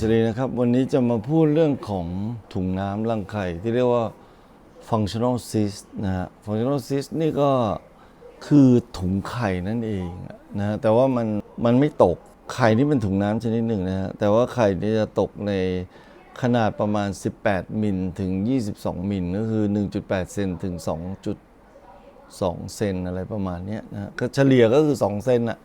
สวัสดีนะครับวันนี้จะมาพูดเรื่องของถุงน้ำรังไข่ที่เรียกว่า functional cyst นะฮะ functional cyst นี่ก็คือถุงไข่นั่นเองนะฮะแต่ว่ามันมันไม่ตกไข่นี่เป็นถุงน้ำชนิดหนึ่งนะฮะแต่ว่าไข่นี่จะตกในขนาดประมาณ 18 มิลถึง 22 มิลก็คือ 1.8 เซนถึง 2.2 เซนอะไรประมาณนี้นะฮะก็เฉลี่ยก็คือ 2 เซนอะ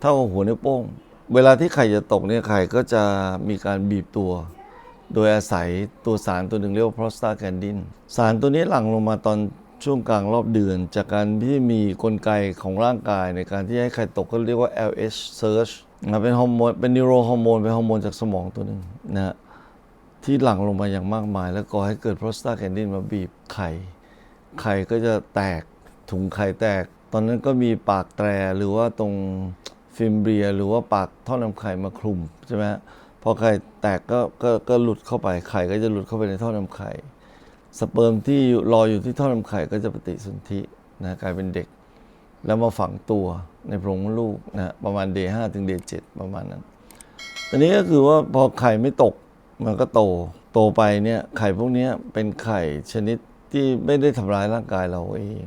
เท่ากับหัวนิ้วโป้ง เวลาที่ไข่จะตกเนี่ยไข่ก็จะมีการบีบตัว โดยอาศัยตัวสารตัวหนึ่งเรียกว่า prostaglandin สารตัวนี้หลั่งลงมาตอนช่วงกลางรอบเดือน จากการที่มีกลไกของร่างกายในการที่ให้ไข่ตกก็เรียกว่า LH surge นะเป็นฮอร์โมนเป็นนิวโรฮอร์โมนเป็นฮอร์โมนจากสมองตัวหนึ่งนะฮะที่หลั่งลงมาอย่างมากมาย แล้วก่อให้เกิด prostaglandin มาบีบไข่ไข่ก็จะแตกถุงไข่แตก ตอนนั้นก็มีปากแตรหรือว่าตรง ฟิมเบียหรือว่าปากท่อนำไข่มาคลุมใช่ไหมฮะพอไข่แตกก็ก็ก็หลุดเข้าไปไข่ก็จะหลุดเข้าไปในท่อนำไข่สเปิร์มที่รออยู่ที่ท่อนำไข่ก็จะปฏิสนธินะกลายเป็นเด็ก แล้วมาฝังตัวในโพรงมดลูกนะประมาณเดย์ห้าถึงเดย์เจ็ดประมาณนั้นตอนนี้ก็คือว่าพอไข่ไม่ตกมันก็โตโตไปเนี่ยไข่พวกนี้เป็นไข่ชนิดที่ไม่ได้ทำร้ายร่างกายเราเอง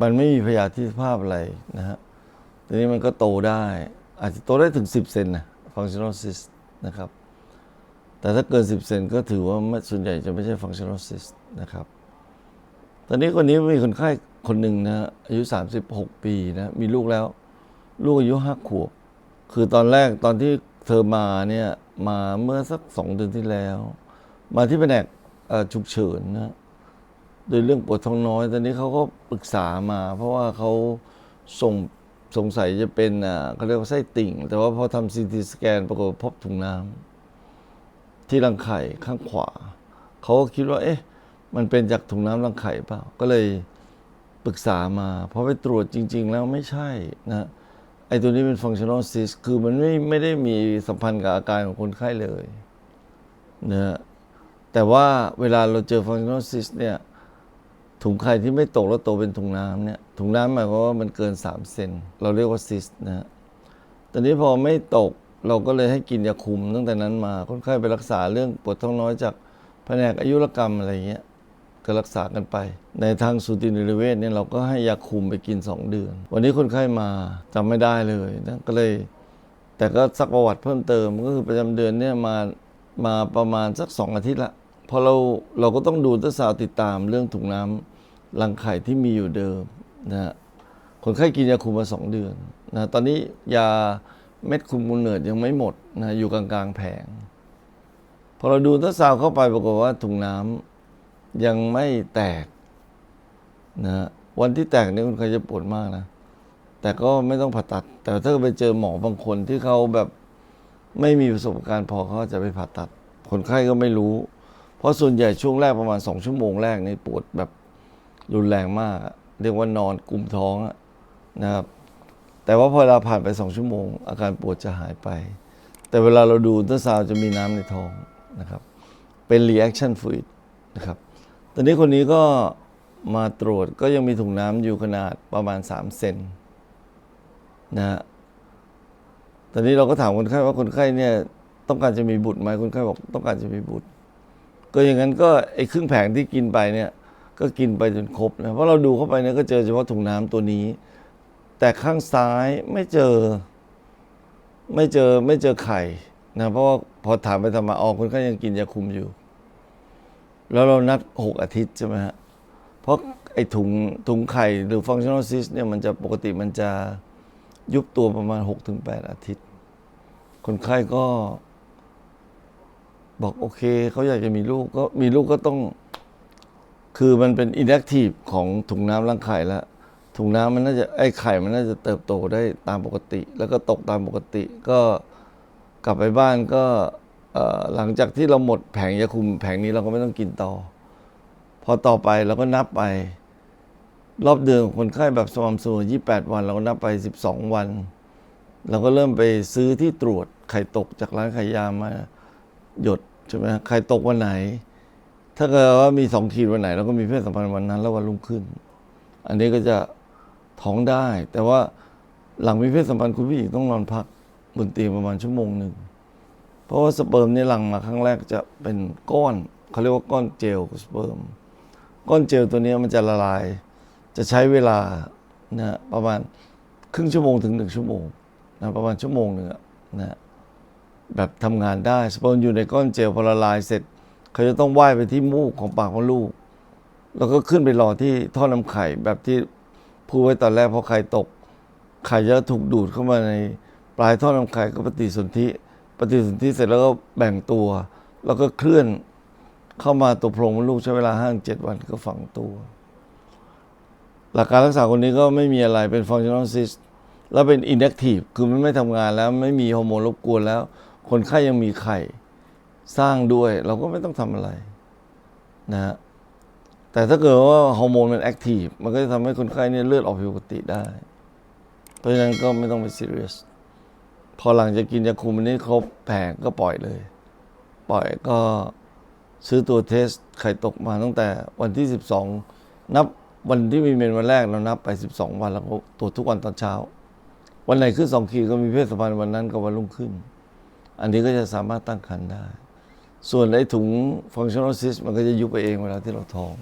มันไม่มีพยาธิภาพอะไรนะฮะ ทีนี้มันก็โตได้ อาจจะโตได้ถึง 10 เซนนะ functional cyst นะครับ แต่ถ้าเกิน 10 เซนก็ถือว่าส่วนใหญ่จะไม่ใช่ functional cyst นะครับ ตอนนี้คนนี้มีคนไข้คนหนึ่งนะอายุ 36 ปีนะ มีลูกแล้ว ลูกอายุห้าขวบ คือตอนแรกตอนที่เธอมาเนี่ย มาเมื่อสักสองเดือนที่แล้ว มาที่แผนกฉุกเฉินนะโดยเรื่องปวดท้องน้อย ตอนนี้เขาก็ปรึกษามา เพราะว่าเขาส่ง สงสัยจะเป็นอ่าเขาเรียกว่าไส้ติ่ง แต่ว่าพอทำซีทีสแกนปรากฏพบถุงน้ำที่รังไข่ข้างขวา เขาก็คิดว่า เอ๊ะ มันเป็นจากถุงน้ำรังไข่เปล่า ก็เลยปรึกษามาพอไปตรวจจริง ๆ แล้วไม่ใช่นะไอ้ตัวนี้เป็น functional cyst คือมันไม่ไม่ได้มีสัมพันธ์กับอาการของคนไข้เลยนะแต่ว่าเวลาเราเจอ functional cyst เนี่ย ถุงไข่ที่ไม่ตกแล้วโตเป็นถุงน้ำเนี่ย ถุงน้ำหมายความว่ามันเกิน 3 เซน เราเรียกว่าซิสนะฮะตอนนี้พอไม่ตกเราก็เลยให้กินยาคุมตั้งแต่นั้นมา คนไข้ไปรักษาเรื่องปวดท้องน้อยจากแผนกอายุรกรรมอะไรเงี้ยก็รักษากันไป ในทางสูตินรีเวชเนี่ยเราก็ให้ยาคุมไปกิน 2 เดือน วันนี้คนไข้มาจำไม่ได้เลยนะก็เลย แต่ก็ซักประวัติเพิ่มเติมก็คือประจำเดือนเนี่ยมามาประมาณสักสองอาทิตย์ละ พอเราเราก็ต้องดูตัวสาวติดตามเรื่องถุงน้ำรังไข่ที่มีอยู่เดิมนะฮะคนไข้กินยาคุมมาสองเดือนนะตอนนี้ยาเม็ดคุมมูลเนิร์ดยังไม่หมดนะอยู่กลางๆแผง พอเราดูตัวสาวเข้าไปปรากฏว่าถุงน้ำยังไม่แตกนะฮะวันที่แตกนี่คนไข้จะปวดมากนะแต่ก็ไม่ต้องผ่าตัด แต่ถ้าไปเจอหมอบางคนที่เขาแบบไม่มีประสบการณ์พอเขาจะไปผ่าตัด คนไข้ก็ไม่รู้ เพราะส่วนใหญ่ช่วงแรกประมาณสองชั่วโมงแรกนี่ปวดแบบรุนแรงมาก เรียกว่านอนกุมท้องนะครับ แต่ว่าพอเราผ่านไปสองชั่วโมง อาการปวดจะหายไป แต่เวลาเราดูอัลตราซาวจะมีน้ำในท้องนะครับ เป็น reaction fluid นะครับ ตอนนี้คนนี้ก็มาตรวจก็ยังมีถุงน้ำอยู่ขนาดประมาณ 3 เซนนะฮะตอนนี้เราก็ถามคนไข้ว่าคนไข้เนี่ยต้องการจะมีบุตรไหมคนไข้บอกต้องการจะมีบุตร ก็อย่างนั้นก็ไอ้ครึ่งแผงที่กินไปเนี่ยก็กินไปจนครบนะเพราะเราดูเข้าไปเนี่ยก็เจอเฉพาะถุงน้ำตัวนี้ แต่ข้างซ้ายไม่เจอ ไม่เจอไม่เจอไข่นะเพราะว่าพอถามไปทำมาออกคนไข้ยังกินยาคุมอยู่ แล้วเรานัดหกอาทิตย์ใช่ไหมฮะเพราะไอ้ถุงถุงไข่หรือ functional cyst เนี่ยมันจะปกติมันจะยุบตัวประมาณ 6-8 อาทิตย์ คนไข้ก็ บอกโอเคเขาอยากจะมีลูกก็มีลูกก็ต้อง คือมันเป็น inactive ของถุงน้ำรังไข่แล้วถุงน้ำมันน่าจะไอ้ไข่มันน่าจะเติบโตได้ตามปกติ แล้วก็ตกตามปกติก็กลับไปบ้านก็หลังจากที่เราหมดแผงยาคุมแผงนี้เราก็ไม่ต้องกินต่อ พอต่อไปเราก็นับไป รอบเดือนคนไข้แบบสม่ำเสมอ28 วัน เราก็นับไป 12 วัน เราก็เริ่มไปซื้อที่ตรวจไข่ตกจากร้านขายยามาหยด ใช่ไหมไข่ตกวันไหน ถ้าเกิดว่ามีสองขีดวันไหนเราก็มีเพศสัมพันธ์วันนั้น แล้ววันรุ่งขึ้น อันนี้ก็จะท้องได้ แต่ว่าหลังมีเพศสัมพันธ์คุณผู้หญิงต้องนอนพักบนเตียงประมาณชั่วโมงหนึ่งเพราะว่าสเปิร์มนี่หลังมาครั้งแรกจะเป็นก้อนเขาเรียกว่าก้อนเจลสเปิร์มก้อนเจลตัวนี้มันจะละลาย จะใช้เวลานะประมาณครึ่งชั่วโมงถึงหนึ่งชั่วโมงนะประมาณชั่วโมงหนึ่งนะ แบบทำงานได้สปิร์มอยู่ในก้อนเจลพอละลายเสร็จ เขาจะต้องว่ายไปที่มูกของปากของลูก แล้วก็ขึ้นไปรอที่ท่อน้ำไข่แบบที่พูดไว้ตอนแรกพอไข่ตก ไข่จะถูกดูดเข้ามาในปลายท่อน้ำไข่ก็ปฏิสนธิปฏิสนธิเสร็จแล้วก็แบ่งตัว แล้วก็เคลื่อนเข้ามาตัวโพรงมดลูกใช้เวลาห้าเจ็ดวันก็ฝังตัว หลักการรักษาคนนี้ก็ไม่มีอะไรเป็น functional cyst แล้วเป็น inactive คือมันไม่ทำงานแล้วไม่มีฮอร์โมนรบกวนแล้ว คนไข้ยังมีไข่สร้างด้วย เราก็ไม่ต้องทำอะไรนะฮะแต่ถ้าเกิดว่าฮอร์โมนมันแอคทีฟมันก็จะทำให้คนไข้เนี่ยเลือดออกผิดปกติได้ เพราะฉะนั้นก็ไม่ต้องไปซีเรียสพอหลังจากกินยาคุมอันนี้ครบแผงก็ปล่อยเลย ปล่อยก็ซื้อตัวเทสไข่ตกมาตั้งแต่วันที่ 12 นับวันที่มีเมนวันแรกเรานับไป 12 วันแล้วก็ตรวจทุกวันตอนเช้า วันไหนขึ้นสองขีดก็มีเพศสัมพันธ์วันนั้นกับวันรุ่งขึ้น อันนี้ก็จะสามารถตั้งครรภ์ได้ ส่วนไอ้ถุงฟังชั่นอลซิสมันก็จะยุบไปเองเวลาที่เราท้อง